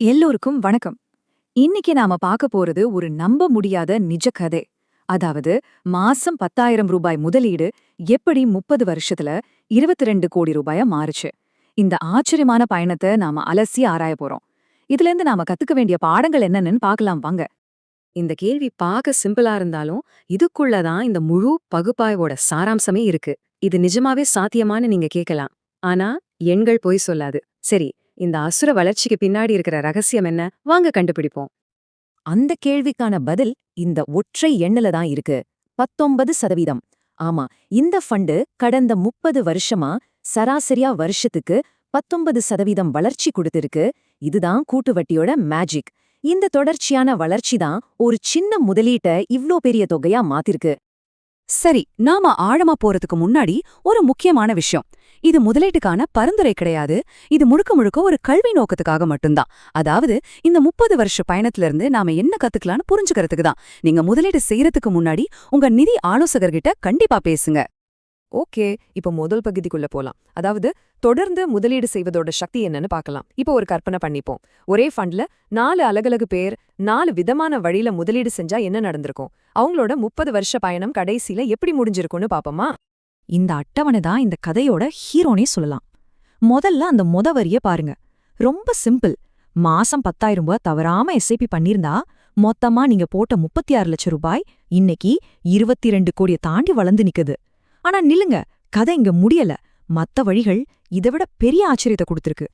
எல்லோருக்கும் வணக்கம். இன்னைக்கு நாம பார்க்க போறது ஒரு நம்ப முடியாத நிஜ கதை. அதாவது மாசம் பத்தாயிரம் ரூபாய் முதலீடு எப்படி முப்பது வருஷத்துல இருபத்தி ரெண்டு கோடி ரூபாயா மாறுச்சு. இந்த ஆச்சரியமான பயணத்தை நாம அலசி ஆராய போறோம். இதுல இருந்து நாம கத்துக்க வேண்டிய பாடங்கள் என்னன்னு பார்க்கலாம் வாங்க. இந்த கேள்வி பார்க்க சிம்பிளா இருந்தாலும் இதுக்குள்ளதான் இந்த முழு பகுப்பாய்வோட சாராம்சமே இருக்கு. இது நிஜமாவே சாத்தியமானு நீங்க கேட்கலாம் ஆனா எண்கள் பொய் சொல்லாது. சரி இந்த அசுர வளர்ச்சிக்கு பின்னாடி இருக்கிற ரகசியம் என்ன? வாங்க கண்டுபிடிப்போம். அந்த கேள்விக்கான பதில் இந்த ஒற்றை எண்ணுல தான் இருக்கு. பத்தொன்பது சதவீதம். ஆமா இந்த ஃபண்டு கடந்த முப்பது வருஷமா சராசரியா வருஷத்துக்கு பத்தொன்பது சதவீதம் வளர்ச்சி கொடுத்திருக்கு. இதுதான் கூட்டு வட்டியோட மேஜிக். இந்த தொடர்ச்சியான வளர்ச்சி தான் ஒரு சின்ன முதலீட்ட இவ்ளோ பெரிய தொகையா மாத்திருக்கு. சரி நாம ஆழமா போறதுக்கு முன்னாடி ஒரு முக்கியமான விஷயம். இது முதலீட்டுக்கான பரிந்துரை கிடையாது. இது முழுக்க முழுக்க ஒரு கல்வி நோக்கத்துக்காக மட்டும்தான். அதாவது இந்த முப்பது வருஷ பயணத்துல இருந்து நாம என்ன கத்துக்கலாம்னு புரிஞ்சுக்கிறதுக்கு தான். நீங்க முதலீடு செய்யறதுக்கு முன்னாடி உங்க நிதி ஆலோசகர்கிட்ட கண்டிப்பா பேசுங்க. ஓகே இப்போ முதல் பகுதிக்குள்ள போலாம். அதாவது தொடர்ந்து முதலீடு செய்வதோட சக்தி என்னன்னு பார்க்கலாம். இப்போ ஒரு கற்பனை பண்ணிப்போம். ஒரே ஃபண்ட்ல நாலு அலகலகு பேர் நாலு விதமான வழியில முதலீடு செஞ்சா என்ன நடந்திருக்கும்? அவங்களோட முப்பது வருஷ பயணம் கடைசியில எப்படி முடிஞ்சிருக்கும்னு பாப்போமா இந்த அட்டவணை தான் இந்த கதையோட ஹீரோனே சொல்லலாம். முதல்ல அந்த முத வரிய பாருங்க. ரொம்ப சிம்பிள். மாசம் பத்தாயிரம் ரூபாய் தவறாம எஸ்ஐபி பண்ணிருந்தா மொத்தமா நீங்க போட்ட முப்பத்தி ஆறு லட்சம் ரூபாய் இன்னைக்கு இருபத்தி ரெண்டு கோடியை தாண்டி வளர்ந்து நிக்குது. ஆனா நில்லுங்க கதை இங்க முடியல. மத்த வழிகள் இதைவிட பெரிய ஆச்சரியத்தை கொடுத்துருக்கு.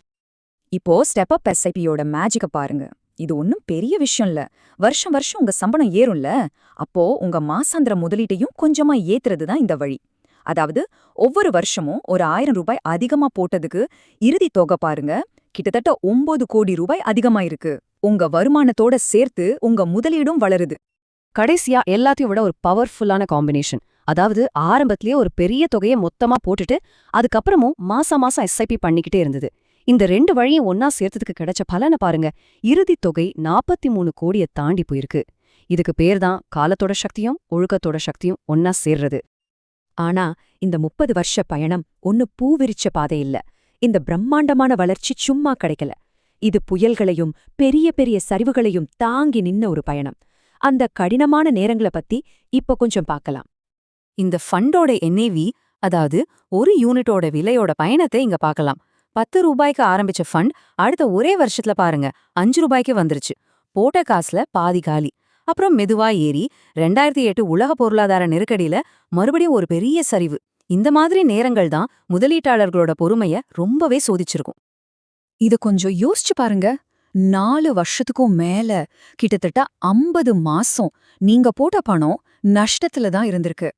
இப்போ ஸ்டெப் அப் எஸ்ஐபியோட மேஜிக்க பாருங்க. இது ஒன்னும் பெரிய விஷயம் இல்ல. வருஷம் வருஷம் உங்க சம்பளம் ஏறும்ல. அப்போ உங்க மாசாந்திர முதலீட்டையும் கொஞ்சமா ஏத்துறது தான் இந்த வழி. அதாவது ஒவ்வொரு வருஷமும் ஒரு ஆயிரம் ரூபாய் அதிகமா போட்டதுக்கு இறுதி தொகை பாருங்க. கிட்டத்தட்ட ஒன்பது கோடி ரூபாய் அதிகமா இருக்கு உங்க வருமானத்தோட சேர்த்து உங்க முதலீடும் வளருது. கடைசியா எல்லாத்தையும் விட ஒரு பவர்ஃபுல்லான காம்பினேஷன் அதாவது ஆரம்பத்திலேயே ஒரு பெரிய தொகையை மொத்தமா போட்டுட்டு அதுக்கப்புறமும் மாசா மாசம் எஸ்ஐபி பண்ணிக்கிட்டே இருந்தது. இந்த ரெண்டு வழியும் ஒன்னா சேர்த்ததுக்கு கிடைச்ச பலனை பாருங்க. இறுதி தொகை நாற்பத்தி மூணு கோடியை தாண்டி போயிருக்கு. இதுக்கு பேர்தான் காலத்தோட சக்தியும் ஒழுக்கத்தோட சக்தியும் ஒன்னா சேர்றது. ஆனா இந்த முப்பது வருஷ பயணம் ஒன்னு பூவிரிச்ச பாதை இல்ல. இந்த பிரம்மாண்டமான வளர்ச்சி சும்மா கிடைக்கல. இது புயல்களையும் பெரிய பெரிய சரிவுகளையும் தாங்கி நின்ன ஒரு பயணம். அந்த கடினமான நேரங்கள பத்தி இப்ப கொஞ்சம் பார்க்கலாம். இந்த ஃபண்டோட என்ஏவி அதாவது ஒரு யூனிட்டோட விலையோட பயணத்தை இங்க பார்க்கலாம். பத்து ரூபாய்க்கு ஆரம்பிச்ச ஃபண்ட் அடுத்த ஒரே வருஷத்துல பாருங்க அஞ்சு ரூபாய்க்கு வந்துருச்சு. போட்ட காசுல பாதி காலி. அப்புறம் மெதுவா ஏறி ரெண்டாயிரத்தி எட்டு உலக பொருளாதார நெருக்கடியில மறுபடியும் ஒரு பெரிய சரிவு. இந்த மாதிரி நேரங்கள் தான் முதலீட்டாளர்களோட பொறுமைய ரொம்பவே சோதிச்சிருக்கும். இது கொஞ்சம் யோசிச்சு பாருங்க. நாலு வருஷத்துக்கும் மேல கிட்டத்தட்ட ஐம்பது மாசம் நீங்க போட்ட பணம் நஷ்டத்துல தான் இருந்திருக்கு.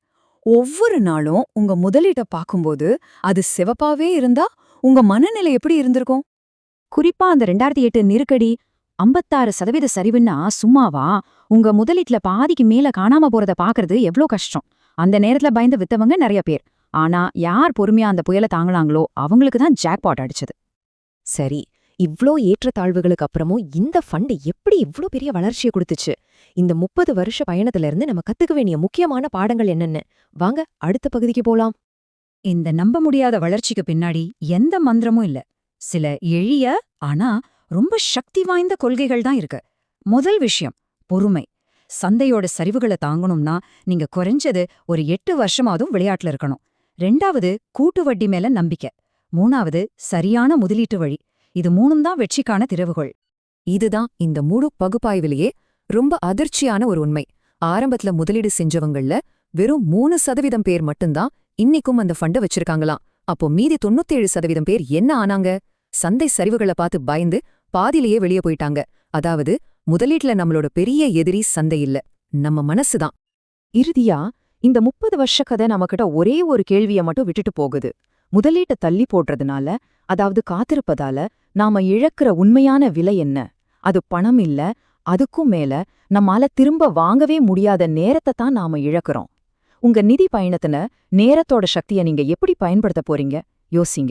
ஒவ்வொரு நாளும் உங்க முதலீட்ட பார்க்கும்போது அது சிவப்பாவே இருந்தா உங்க மனநிலை எப்படி இருந்திருக்கும்? குறிப்பா அந்த ரெண்டாயிரத்தி எட்டு நெருக்கடி ஐம்பத்தாறு சதவீத சரிவுன்னா சும்மாவா? உங்க முதலீட்டுல பாதிக்கு மேல காணாம போறத பாக்குறது எவ்ளோ கஷ்டம்? அந்த நேரத்துல பயந்து வித்தவங்க நிறைய பேர். ஆனா யார் பொறுமையா அந்த புயலை தாங்கினாங்களோ அவங்களுக்கு தான் ஜாக்பாட் அடிச்சது. சரி இவ்ளோ ஏற்றத்தாழ்வுகளுக்கு அப்புறமும் இந்த ஃபண்டு எப்படி இவ்ளோ பெரிய வளர்ச்சியை கொடுத்துச்சு? இந்த முப்பது வருஷ பயணத்துல இருந்து நம்ம கத்துக்க வேண்டிய முக்கியமான பாடங்கள் என்னென்ன வாங்க அடுத்த பகுதிக்கு போலாம். இந்த நம்ப முடியாத வளர்ச்சிக்கு பின்னாடி எந்த மந்திரமும் இல்ல. சில எளிய ஆனா ரொம்ப சக்தி வாய்ந்த கொள்கைகள் தான் இருக்கு. முதல் விஷயம் பொறுமை. சந்தையோட சரிவுகளை தாங்கணும்னா நீங்க குறைஞ்சது ஒரு எட்டு வருஷமாவதும் விளையாட்டுல இருக்கணும். ரெண்டாவது கூட்டு வட்டி மேல நம்பிக்கை. மூணாவது சரியான முதலீட்டு வழி. இது மூணும் தான் வெற்றிக்கான திறவுகோள். இதுதான் இந்த முழு பகுப்பாய்விலேயே ரொம்ப அதிர்ச்சியான ஒரு உண்மை. ஆரம்பத்துல முதலீடு செஞ்சவங்கள்ல வெறும் மூணு சதவீதம் பேர் மட்டும்தான் இன்னைக்கும் அந்த ஃபண்ட வச்சிருக்காங்களாம். அப்போ மீதி தொண்ணூத்தேழு சதவீதம் பேர் என்ன ஆனாங்க? சந்தை சரிவுகளை பார்த்து பயந்து பாதியிலேயே வெளியே போயிட்டாங்க. அதாவது முதலீட்டுல நம்மளோட பெரிய எதிரி சந்தை இல்ல நம்ம மனசுதான். இறுதியா இந்த முப்பது வருஷ கதை நம்மகிட்ட ஒரே ஒரு கேள்விய மட்டும் விட்டுட்டு போகுது. முதலீட்டை தள்ளி போடுறதுனால அதாவது காத்திருப்பதால நாம இழக்கிற உண்மையான விலை என்ன? அது பணம் இல்ல அதுக்கும் மேல நம்மால திரும்ப வாங்கவே முடியாத நேரத்தை தான் நாம இழக்கிறோம். உங்க நிதி பயணத்தின நேரத்தோட சக்தியை நீங்க எப்படி பயன்படுத்த போறீங்க? யோசிங்க.